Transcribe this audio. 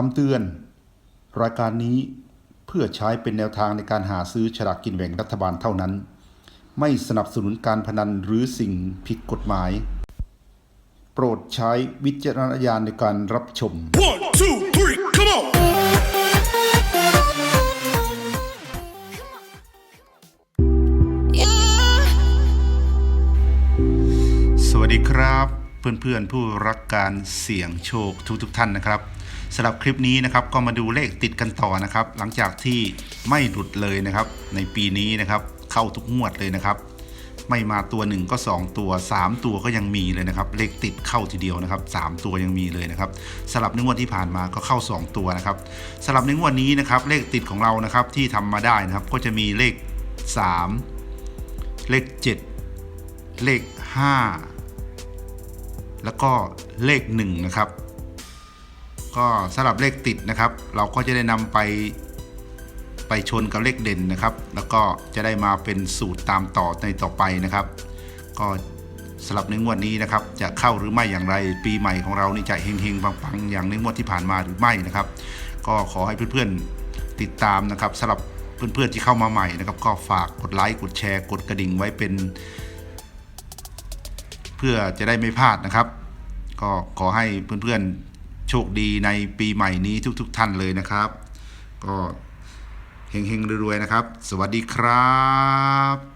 คำเตือน รายการนี้เพื่อใช้เป็นแนวทางในการหาซื้อฉลากกินแบ่งรัฐบาลเท่านั้น ไม่สนับสนุนการพนันหรือสิ่งผิดกฎหมาย โปรดใช้วิจารณญาณในการรับชม One, two, three, come on! สวัสดีครับ เพื่อนๆ ผู้รักการเสี่ยงโชคทุกๆท่านนะครับสำหรับคลิปนี้นะครับก็มาดูเลขติดกันต่อนะครับ หลังจากที่ไม่หลุดเลยนะครับ ในปีนี้นะครับ เข้าทุกงวดเลยนะครับ ไม่มาตัวหนึ่งก็ 2 ตัว 3 ตัวก็ยังมีเลยนะครับ เลขติดเข้าทีเดียวนะครับ 3 ตัวยังมีเลยนะครับสลับในงวดที่ผ่านมาก็เข้า 2 ตัวนะครับสลับในงวดนี้นะครับ เลขติดของเรานะครับที่ทำมาได้นะครับ ก็จะมีเลข 3 เลข 7 เลข 5 แล้วก็เลข1นะครับ ก็สำหรับเลขติดนะครับ เราก็จะได้นำไปไปชนกับเลขเด่นนะครับ แล้วก็จะได้มาเป็นสูตรตามต่อในต่อไปนะครับ ก็สำหรับในงวดนี้นะครับ จะเข้าหรือไม่อย่างไรปีใหม่ของเรานี่จะเฮงๆปังๆ อย่างในงวดที่ผ่านมาหรือไม่นะครับ ก็ขอให้เพื่อนๆติดตามนะครับสำหรับเพื่อนๆที่เข้ามาใหม่นะครับ ก็ฝากกดไลค์กดแชร์ กดกระดิ่งไว้เป็น เพื่อจะได้ไม่พลาดนะครับ ก็ขอให้เพื่อนๆโชคดีในปีใหม่นี้ทุกๆท่านเลยนะครับ ก็เฮงๆรวยๆนะครับ สวัสดีครับ